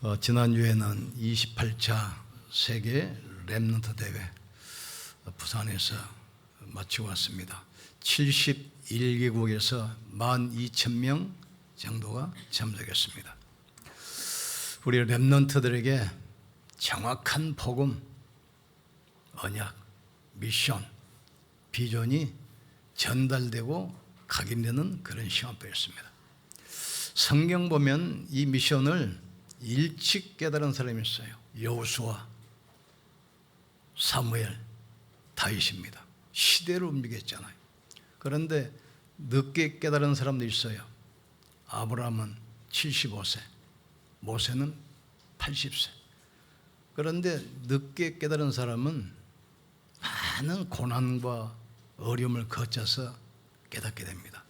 어, 지난주에는 28차 세계 랩런트 대회 어, 부산에서 마치고 왔습니다. 71개국에서 12,000명 정도가 참석했습니다. 우리 랩런트들에게 정확한 복음, 언약, 미션, 비전이 전달되고 각인되는 그런 시간표였습니다. 성경 보면 이 미션을 일찍 깨달은 사람이 있어요. 여호수아, 사무엘, 다윗입니다. 시대로 움직였잖아요. 그런데 늦게 깨달은 사람도 있어요. 아브라함은 75세, 모세는 80세. 그런데 늦게 깨달은 사람은 많은 고난과 어려움을 거쳐서 깨닫게 됩니다.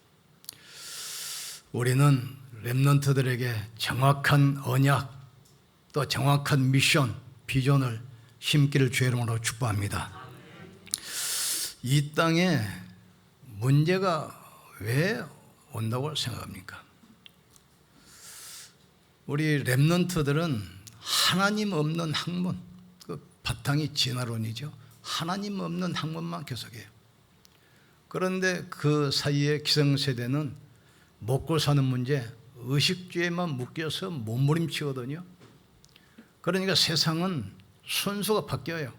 우리는 랩런트들에게 정확한 언약 또 정확한 미션, 비전을 심기를 주의 이름으로 축복합니다. 이 땅에 문제가 왜 온다고 생각합니까? 우리 랩런트들은 하나님 없는 학문, 그 바탕이 진화론이죠. 하나님 없는 학문만 계속해요. 그런데 그 사이에 기성세대는 먹고 사는 문제, 의식주에만 묶여서 몸부림치거든요. 그러니까 세상은 순서가 바뀌어요.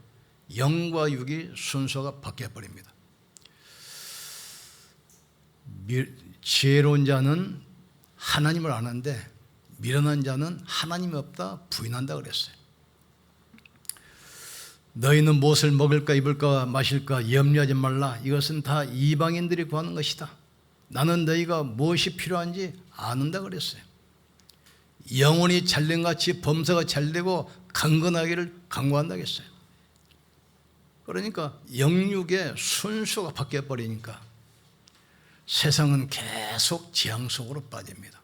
영과 육이 순서가 바뀌어 버립니다. 지혜로운 자는 하나님을 아는데 미련한 자는 하나님이 없다 부인한다 그랬어요. 너희는 무엇을 먹을까 입을까 마실까 염려하지 말라. 이것은 다 이방인들이 구하는 것이다. 나는 너희가 무엇이 필요한지 아는다 그랬어요. 영혼이 잘된 같이 범사가 잘되고 강건하기를 강구한다 했어요. 그러니까 영육의 순수가 바뀌어 버리니까 세상은 계속 지향 속으로 빠집니다.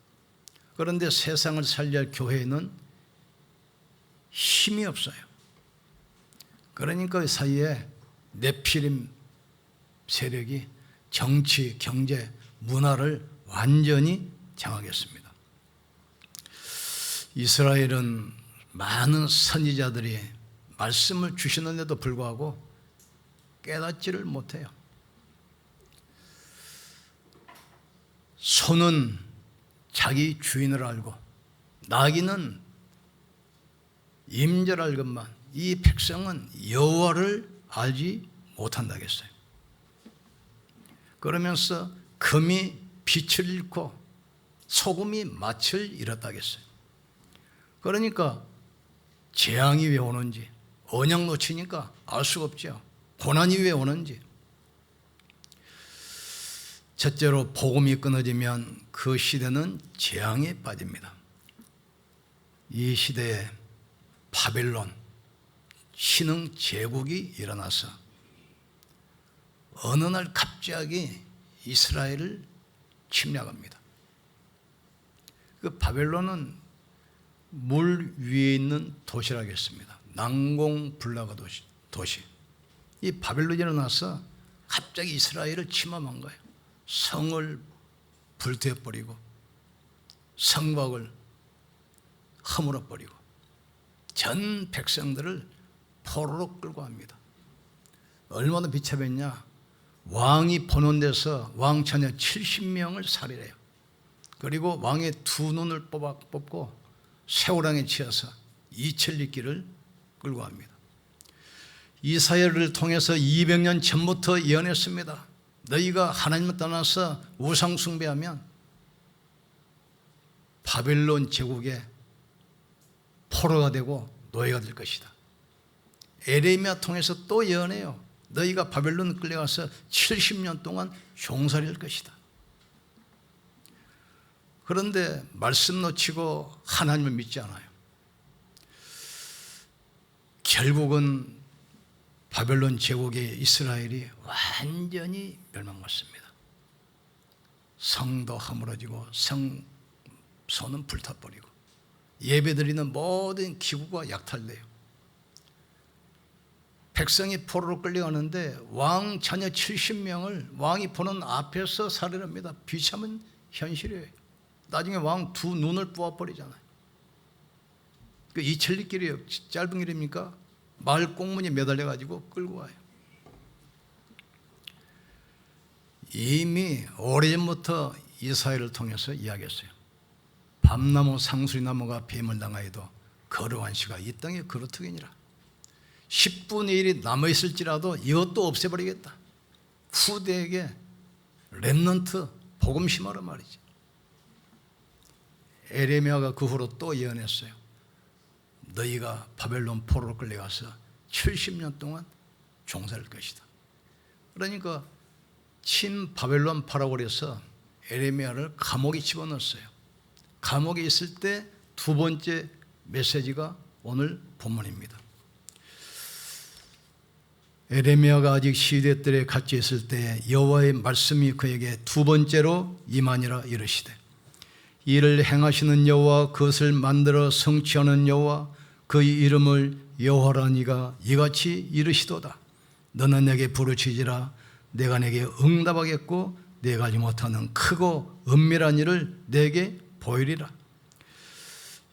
그런데 세상을 살려야 할 교회에는 힘이 없어요. 그러니까 그 사이에 네피림 세력이 정치, 경제, 문화를 완전히 장악했습니다. 이스라엘은 많은 선지자들이 말씀을 주시는데도 불구하고 깨닫지를 못해요. 소는 자기 주인을 알고 나귀는 임절할 것만 이 백성은 여호와를 알지 못한다겠어요. 그러면서 금이 빛을 잃고 소금이 맛을 잃었다겠어요. 그러니까 재앙이 왜 오는지 언약 놓치니까 알 수가 없죠. 고난이 왜 오는지. 첫째로 복음이 끊어지면 그 시대는 재앙에 빠집니다. 이 시대에 바벨론 신흥 제국이 일어나서 어느 날 갑자기 이스라엘을 침략합니다. 그 바벨론은 물 위에 있는 도시라겠습니다. 난공불락의 도시, 도시. 이 바벨론이 일어나서 갑자기 이스라엘을 침범한 거예요. 성을 불태워버리고 성곽을 허물어버리고 전 백성들을 포로로 끌고 갑니다. 얼마나 비참했냐? 왕이 보는 데서 왕 처녀 70명을 살해해요. 그리고 왕의 두 눈을 뽑아, 뽑고 새우랑에 치어서 이천리 길을 끌고 갑니다. 이사야를 통해서 200년 전부터 예언했습니다. 너희가 하나님을 떠나서 우상 숭배하면 바벨론 제국의 포로가 되고 노예가 될 것이다. 에레미야 통해서 또 예언해요. 너희가 바벨론 끌려가서 70년 동안 종살이 할 것이다. 그런데 말씀 놓치고 하나님을 믿지 않아요. 결국은 바벨론 제국의 이스라엘이 완전히 멸망했습니다. 성도 허물어지고 성소는 불타버리고 예배드리는 모든 기구가 약탈돼요. 백성이 포로로 끌려가는데 왕 자녀 70명을 왕이 보는 앞에서 살해합니다. 비참한 현실이에요. 나중에 왕 두 눈을 뽑아버리잖아요. 그 이천리길이에요. 짧은 길입니까? 마을 공문이 매달려 가지고 끌고 와요. 이미 오래전부터 이사회를 통해서 이야기했어요. 밤나무 상수리나무가 뱀을 당하여도 거룩한 씨가 이 땅에 그렇더니라. 10분의 1이 남아있을지라도 이것도 없애버리겠다. 후대에게 랩넌트 복음 심하라 말이지. 에레미야가 그 후로 또 예언했어요. 너희가 바벨론 포로로 끌려가서 70년 동안 종살할 것이다. 그러니까 친 바벨론 파라골에서 에레미야를 감옥에 집어넣었어요. 감옥에 있을 때 두 번째 메시지가 오늘 본문입니다. 에레미야가 아직 시대들에 갇혀 있을 때 여호와의 말씀이 그에게 두 번째로 임하니라 이르시되 이를 행하시는 여호와 그것을 만들어 성취하는 여호와 그의 이름을 여호와라니가 이같이 이르시도다. 너는 내게 부르짖으라. 내가 내게 응답하겠고 내가 알지 못하는 크고 은밀한 일을 내게 보이리라.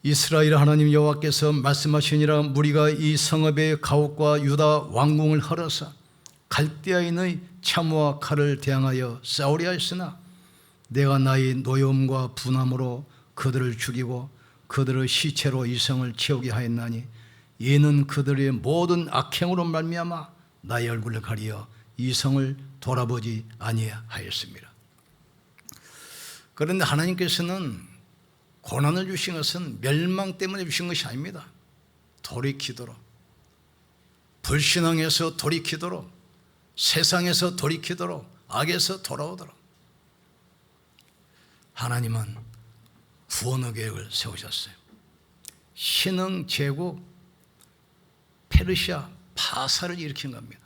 이스라엘 하나님 여호와께서 말씀하시니라 무리가 이 성읍의 가옥과 유다 왕궁을 헐어서 갈대아인의 참호와 칼을 대항하여 싸우려 했으나 내가 나의 노여움과 분함으로 그들을 죽이고 그들의 시체로 이 성을 채우게 하였나니 이는 그들의 모든 악행으로 말미암아 나의 얼굴을 가리어 이 성을 돌아보지 아니하였습니다. 그런데 하나님께서는 고난을 주신 것은 멸망 때문에 주신 것이 아닙니다. 돌이키도록 불신앙에서 돌이키도록 세상에서 돌이키도록 악에서 돌아오도록 하나님은 구원의 계획을 세우셨어요. 신흥 제국 페르시아 파사를 일으킨 겁니다.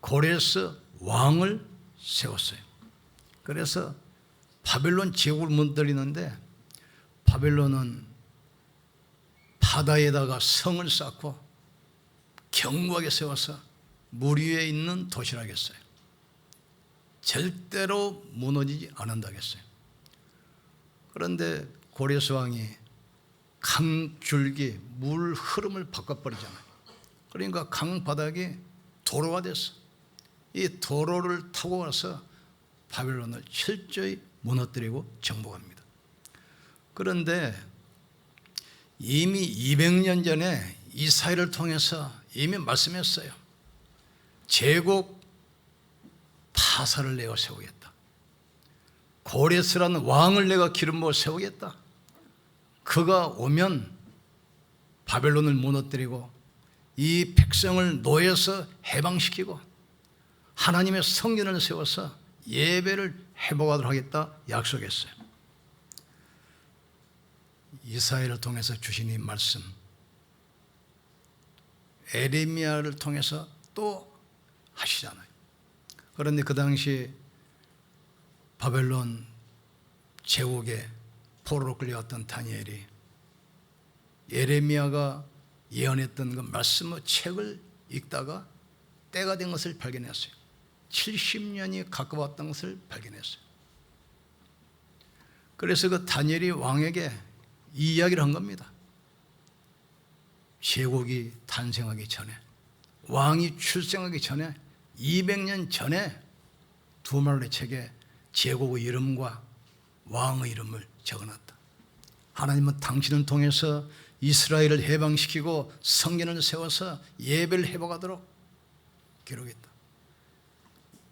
고레스 왕을 세웠어요. 그래서 바벨론 제국을 무너뜨리는데 바벨론은 바다에다가 성을 쌓고 견고하게 세워서 물 위에 있는 도시라겠어요. 절대로 무너지지 않는다겠어요. 그런데 고레스 왕이 강 줄기 물 흐름을 바꿔버리잖아요. 그러니까 강 바닥이 도로가 됐어. 이 도로를 타고 가서 바벨론을 철저히 무너뜨리고 정복합니다. 그런데 이미 200년 전에 이사회를 통해서 이미 말씀했어요. 제국 파사를 내어 세우겠다. 고레스라는 왕을 내가 기름 부어 세우겠다. 그가 오면 바벨론을 무너뜨리고 이 백성을 노예에서 해방시키고 하나님의 성전을 세워서 예배를 회복하도록 하겠다 약속했어요. 이사회를 통해서 주신 이 말씀 에레미야를 통해서 또 하시잖아요. 그런데 그 당시 바벨론 제국에 포로로 끌려왔던 다니엘이 예레미야가 예언했던 그 말씀의 책을 읽다가 때가 된 것을 발견했어요. 70년이 가까웠던 것을 발견했어요. 그래서 그 다니엘이 왕에게 이 이야기를 한 겁니다. 제국이 탄생하기 전에 왕이 출생하기 전에 200년 전에 두 말의 책에 제국의 이름과 왕의 이름을 적어놨다. 하나님은 당신을 통해서 이스라엘을 해방시키고 성전을 세워서 예배를 회복하도록 기록했다.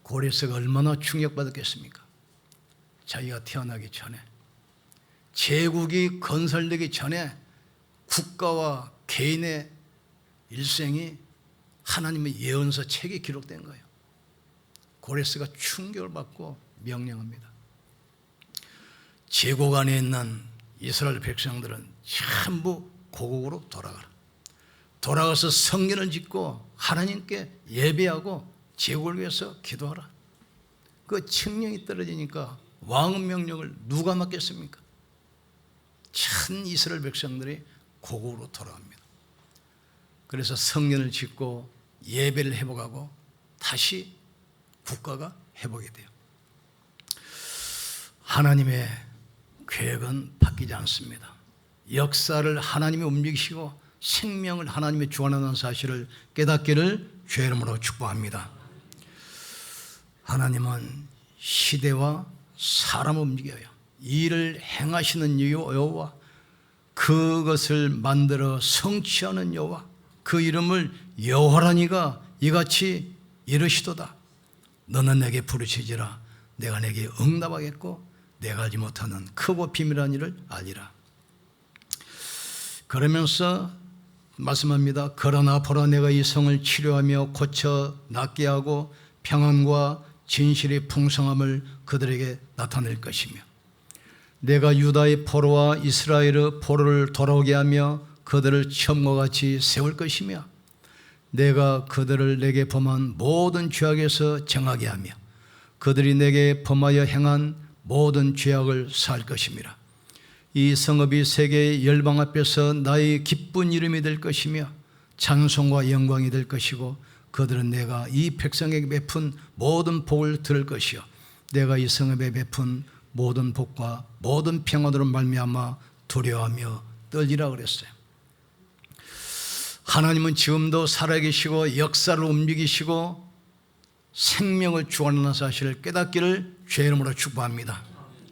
고레스가 얼마나 충격받았겠습니까? 자기가 태어나기 전에 제국이 건설되기 전에 국가와 개인의 일생이 하나님의 예언서 책에 기록된 거예요. 고레스가 충격을 받고 명령합니다. 제국 안에 있는 이스라엘 백성들은 전부 고국으로 돌아가라. 돌아가서 성전을 짓고 하나님께 예배하고 제국을 위해서 기도하라. 그 칙령이 떨어지니까 왕의 명령을 누가 맡겠습니까? 천 이스라엘 백성들이 고국으로 돌아갑니다. 그래서 성전을 짓고 예배를 회복하고 다시 국가가 회복이 돼요. 하나님의 계획은 바뀌지 않습니다. 역사를 하나님이 움직이시고 생명을 하나님이 주관하는 사실을 깨닫기를 주의 이름으로 축복합니다. 하나님은 시대와 사람을 움직여요. 일을 행하시는 여호와 그것을 만들어 성취하는 여호와 그 이름을 여호라니가 이같이 이르시도다. 너는 내게 부르짖으라 내가 내게 응답하겠고 내가 알지 못하는 크고 비밀한 일을 알리라. 그러면서 말씀합니다. 그러나 보라 내가 이 성을 치료하며 고쳐 낫게 하고 평안과 진실의 풍성함을 그들에게 나타낼 것이며 내가 유다의 포로와 이스라엘의 포로를 돌아오게 하며 그들을 처음과 같이 세울 것이며 내가 그들을 내게 범한 모든 죄악에서 정하게 하며 그들이 내게 범하여 행한 모든 죄악을 살 것임이라. 이 성읍이 세계의 열방 앞에서 나의 기쁜 이름이 될 것이며 찬송과 영광이 될 것이고 그들은 내가 이 백성에게 베푼 모든 복을 들을 것이요 내가 이 성읍에 베푼 모든 복과 모든 평안으로 말미암아 두려워하며 떨리라 그랬어요. 하나님은 지금도 살아계시고 역사를 움직이시고 생명을 주관하는 사실을 깨닫기를 죄 이름으로 축복합니다.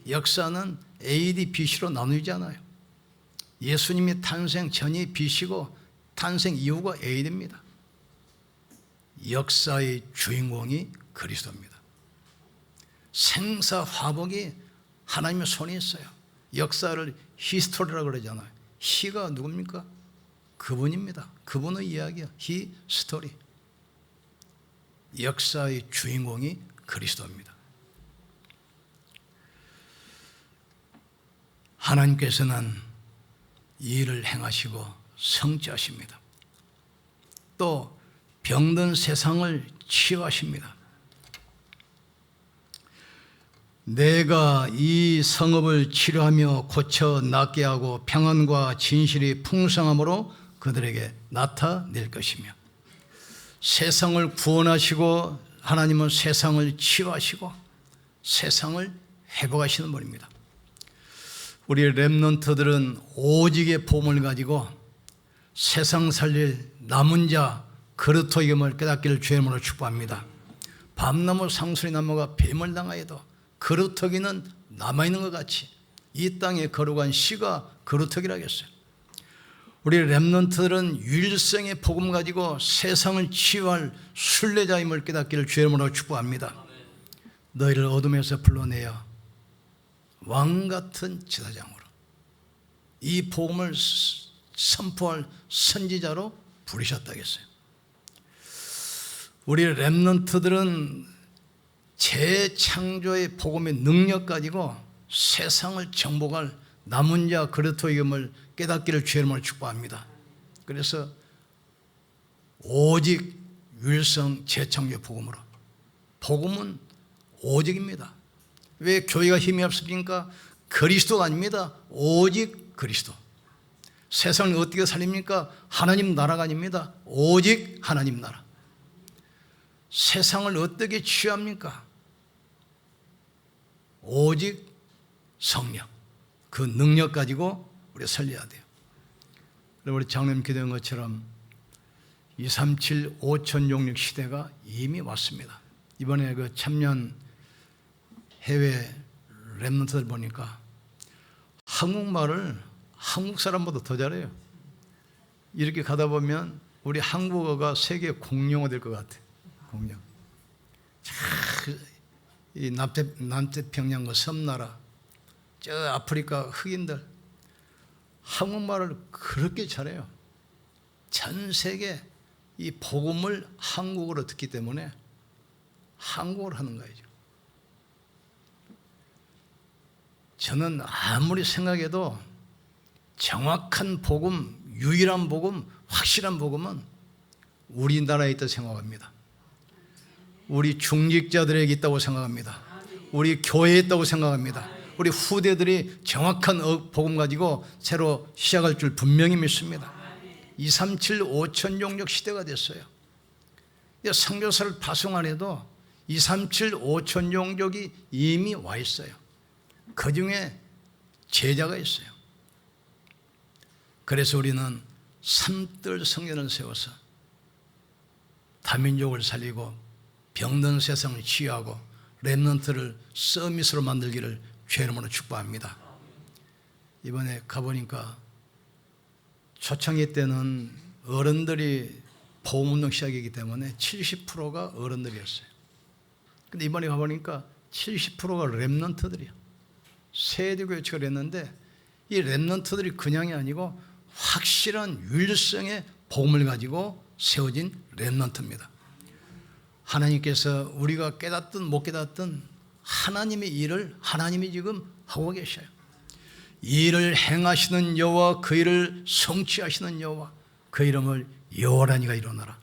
역사는 AD, BC로 나누지 않아요. 예수님이 탄생 전이 BC고 탄생 이후가 AD입니다. 역사의 주인공이 그리스도입니다. 생사 화복이 하나님의 손에 있어요. 역사를 히스토리라고 그러잖아요. 히가 누굽니까? 그분입니다. 그분의 이야기야. 히스토리. 역사의 주인공이 그리스도입니다. 하나님께서는 이 일을 행하시고 성취하십니다. 또 병든 세상을 치유하십니다. 내가 이 성읍을 치료하며 고쳐 낫게 하고 평안과 진실이 풍성함으로 그들에게 나타낼 것이며 세상을 구원하시고 하나님은 세상을 치유하시고 세상을 회복하시는 분입니다. 우리 랩런트들은 오직의 봄을 가지고 세상 살릴 남은 자 그릇토임을 깨닫기를 주의 이름으로 축복합니다. 밤나무 상수리 나무가 뱀을 당하여도 그릇터기는 남아있는 것 같이 이 땅에 거룩한 씨가 그릇터기라겠어요. 우리 랩런트들은 유일성의 복음 가지고 세상을 치유할 순례자임을 깨닫기를 주의 이름으로 축복합니다. 너희를 어둠에서 불러내어 왕 같은 지사장으로 이 복음을 선포할 선지자로 부르셨다겠어요. 우리 랩런트들은 재창조의 복음의 능력 가지고 세상을 정복할 남은 자 그르토임을 깨닫기를 주님을 축복합니다. 그래서 오직 율성 재창조 복음으로 복음은 오직입니다. 왜 교회가 힘이 없습니까? 그리스도가 아닙니다. 오직 그리스도. 세상을 어떻게 살립니까? 하나님 나라가 아닙니다. 오직 하나님 나라. 세상을 어떻게 취합니까? 오직 성령. 그 능력 가지고 우리가 살려야 돼요. 우리 장로님 기도한 것처럼 237 5천 용력 시대가 이미 왔습니다. 이번에 그 참년 해외 랩런트들 보니까 한국말을 한국 사람보다 더 잘해요. 이렇게 가다 보면 우리 한국어가 세계 공용어 될 것 같아. 공룡. 이 남태, 남태평양과 섬나라, 저 아프리카 흑인들, 한국말을 그렇게 잘해요. 전 세계 이 복음을 한국어로 듣기 때문에 한국어로 하는 거예요. 저는 아무리 생각해도 정확한 복음, 유일한 복음, 확실한 복음은 우리나라에 있다고 생각합니다. 우리 중직자들에게 있다고 생각합니다. 우리 교회에 있다고 생각합니다. 우리 후대들이 정확한 어, 복음 가지고 새로 시작할 줄 분명히 믿습니다. 237 5천 용력 시대가 됐어요. 성교사를 파송 안 해도 237 5천 용력이 이미 와 있어요. 그 중에 제자가 있어요. 그래서 우리는 산뜰 성전을 세워서 다민족을 살리고 병든 세상을 치유하고 랩런트를 서밋으로 만들기를 주의 이름으로 축복합니다. 이번에 가보니까 초창기 때는 어른들이 보험운동 시작이기 때문에 70%가 어른들이었어요. 근데 이번에 가보니까 70%가 랩런트들이야. 세대 교체가 됐는데 이 랩런트들이 그냥이 아니고 확실한 율성의 복음을 가지고 세워진 랩런트입니다. 하나님께서 우리가 깨닫든 못 깨닫든 하나님의 일을 하나님이 지금 하고 계셔요. 이 일을 행하시는 여호와 그 일을 성취하시는 여호와 그 이름을 여호라니가 일어나라.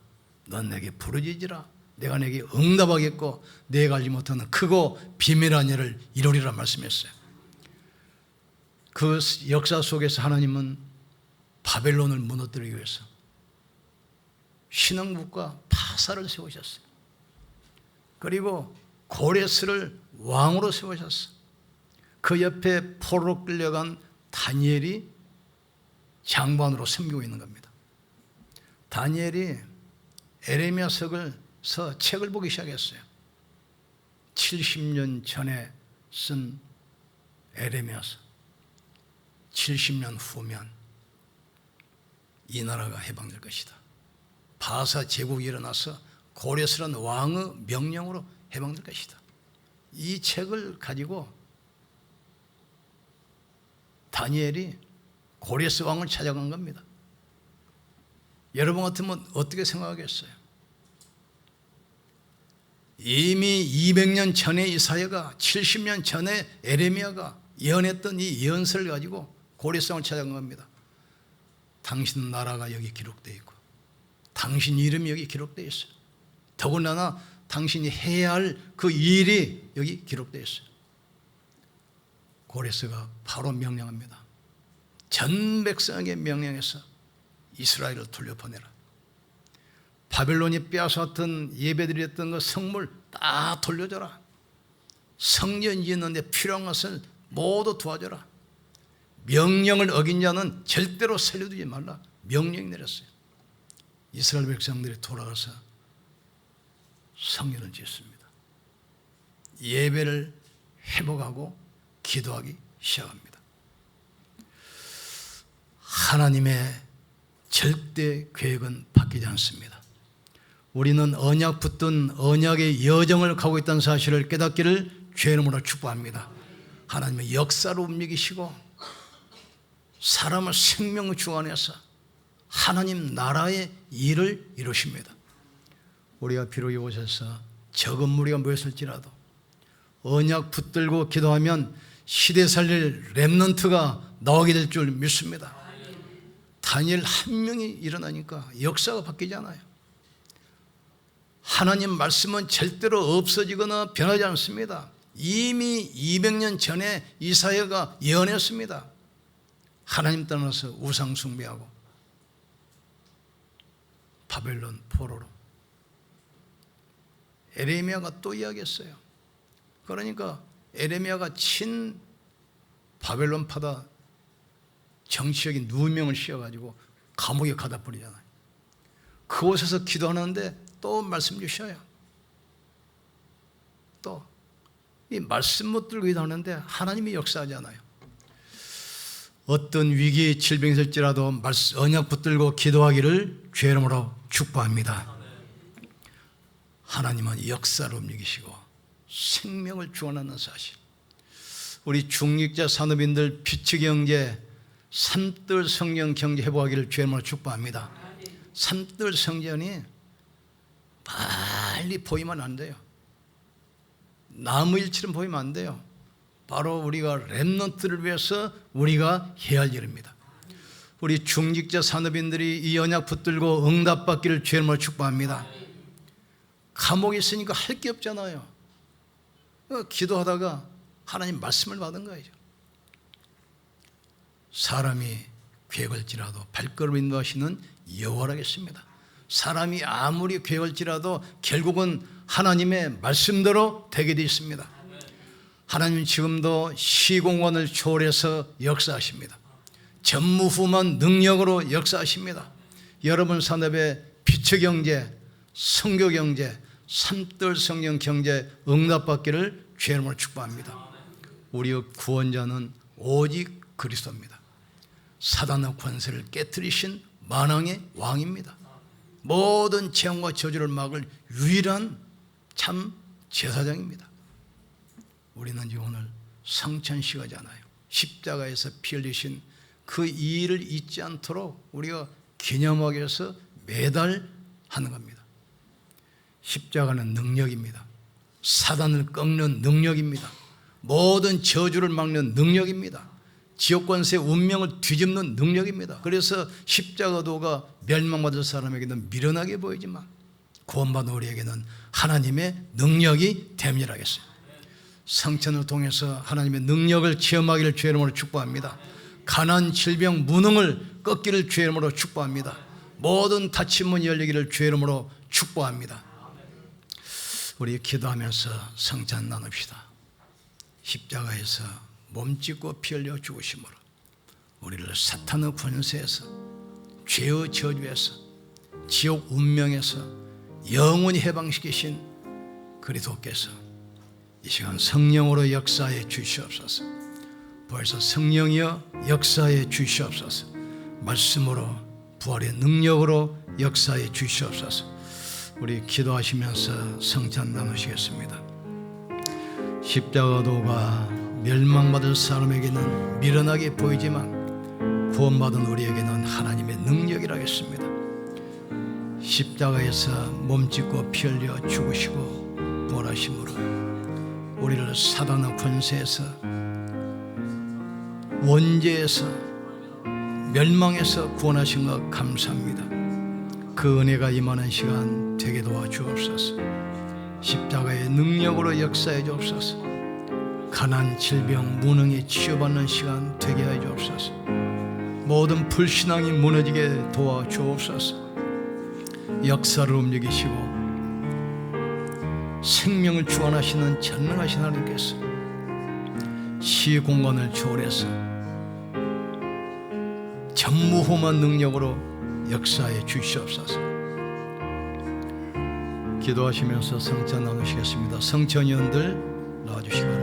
넌 내게 부르짖으라. 내가 내게 응답하겠고 내가 알지 못하는 크고 비밀한 일을 이루리라 말씀했어요. 그 역사 속에서 하나님은 바벨론을 무너뜨리기 위해서 신흥국가 파사를 세우셨어요. 그리고 고레스를 왕으로 세우셨어. 그 옆에 포로 끌려간 다니엘이 장관으로 섬기고 있는 겁니다. 다니엘이 에레미야석을서 책을 보기 시작했어요. 70년 전에 쓴 에레미야서. 70년 후면 이 나라가 해방될 것이다. 바사 제국이 일어나서 고레스라는 왕의 명령으로 해방될 것이다. 이 책을 가지고 다니엘이 고레스 왕을 찾아간 겁니다. 여러분 같으면 어떻게 생각하겠어요? 이미 200년 전에 이사야가 70년 전에 에레미야가 예언했던 이 예언서를 가지고 고레스 왕을 찾아간 겁니다. 당신 나라가 여기 기록되어 있고 당신 이름이 여기 기록되어 있어요. 더군다나 당신이 해야 할 그 일이 여기 기록되어 있어요. 고레스가 바로 명령합니다. 전 백성에게 명령해서 이스라엘을 돌려보내라. 바벨론이 빼앗았던 예배드렸던 그 성물 다 돌려줘라. 성전 짓는데 필요한 것을 모두 도와줘라. 명령을 어긴 자는 절대로 살려두지 말라. 명령이 내렸어요. 이스라엘 백성들이 돌아가서 성전을 짓습니다. 예배를 회복하고 기도하기 시작합니다. 하나님의 절대 계획은 바뀌지 않습니다. 우리는 언약 붙든 언약의 여정을 가고 있다는 사실을 깨닫기를 주의 이름으로 축복합니다. 하나님의 역사로 움직이시고 사람을 생명 주안해서 하나님 나라의 일을 이루십니다. 우리가 비록 이곳에서 적은 무리가 모였을지라도 언약 붙들고 기도하면 시대 살릴 렘넌트가 나오게 될 줄 믿습니다. 다니엘 한 명이 일어나니까 역사가 바뀌잖아요. 하나님 말씀은 절대로 없어지거나 변하지 않습니다. 이미 200년 전에 이사야가 예언했습니다. 하나님 떠나서 우상 숭배하고 바벨론 포로로 에레미야가 또 이야기했어요. 그러니까 에레미야가 친 바벨론 파다 정치적인 누명을 씌워가지고 감옥에 가다 버리잖아요. 그곳에서 기도하는데 또 말씀 주셔요. 또 이 말씀 못 들고 기도하는데 하나님이 역사하잖아요. 어떤 위기 질병이 있을지라도 언약 붙들고 기도하기를 이름으로 축복합니다. 하나님은 역사로 움직이시고 생명을 주원하는 사실. 우리 중직자 산업인들 피치 경제 산뜰 성경 경제 회복하기를 주님으로 축복합니다. 산뜰 성전이 빨리 보이면 안 돼요. 나무 일처럼 보이면 안 돼요. 바로 우리가 랩런트를 위해서 우리가 해야 할 일입니다. 우리 중직자 산업인들이 이 언약 붙들고 응답받기를 주님으로 축복합니다. 감옥에 있으니까 할 게 없잖아요. 어, 기도하다가 하나님 말씀을 받은 거예요. 사람이 괴걸지라도 발걸음 인도하시는 여호와라겠습니다. 사람이 아무리 괴걸지라도 결국은 하나님의 말씀대로 되게 되어 있습니다. 하나님 지금도 시공간을 초월해서 역사하십니다. 전무후무한 능력으로 역사하십니다. 여러분 산업의 빛의 경제, 성교 경제, 삼들 성령 경제 응답받기를 이름으로 축복합니다. 우리의 구원자는 오직 그리스도입니다. 사단의 권세를 깨뜨리신 만왕의 왕입니다. 모든 재앙과 저주를 막을 유일한 참 제사장입니다. 우리는 오늘 성천시가잖아요. 십자가에서 피 흘리신 그 일을 잊지 않도록 우리가 기념하기 위해서 매달 하는 겁니다. 십자가는 능력입니다. 사단을 꺾는 능력입니다. 모든 저주를 막는 능력입니다. 지옥 권세의 운명을 뒤집는 능력입니다. 그래서 십자가도가 멸망받을 사람에게는 미련하게 보이지만 구원받은 우리에게는 하나님의 능력이 됨이라겠어요. 성천을 통해서 하나님의 능력을 체험하기를 주의 이름으로 축복합니다. 가난, 질병, 무능을 꺾기를 주의 이름으로 축복합니다. 모든 닫힌 문 열리기를 주의 이름으로 축복합니다. 우리 기도하면서 성찬 나눕시다. 십자가에서 몸짓고 피 흘려 죽으심으로 우리를 사탄의 권세에서 죄의 저주에서 지옥 운명에서 영원히 해방시키신 그리스도께서 이 시간 성령으로 역사해 주시옵소서. 벌써 성령이여 역사해 주시옵소서. 말씀으로 부활의 능력으로 역사해 주시옵소서. 우리 기도하시면서 성찬 나누시겠습니다. 십자가 도가 멸망받을 사람에게는 미련하게 보이지만 구원받은 우리에게는 하나님의 능력이라겠습니다. 십자가에서 몸짓고 피 흘려 죽으시고 부활하심으로 우리를 사단의 권세에서 원죄에서 멸망에서 구원하신 것 감사합니다. 그 은혜가 임하는 시간 되게 도와주옵소서. 십자가의 능력으로 역사해 주옵소서. 가난, 질병, 무능에 치유받는 시간 되게 해 주옵소서. 모든 불신앙이 무너지게 도와주옵소서. 역사를 움직이시고 생명을 주관하시는 전능하신 하나님께서 시 공간을 초월해서 전무후무한 능력으로 역사해 주시옵소서. 기도하시면서 성찬 나누시겠습니다. 성천위원들 나와주시기 바랍니다.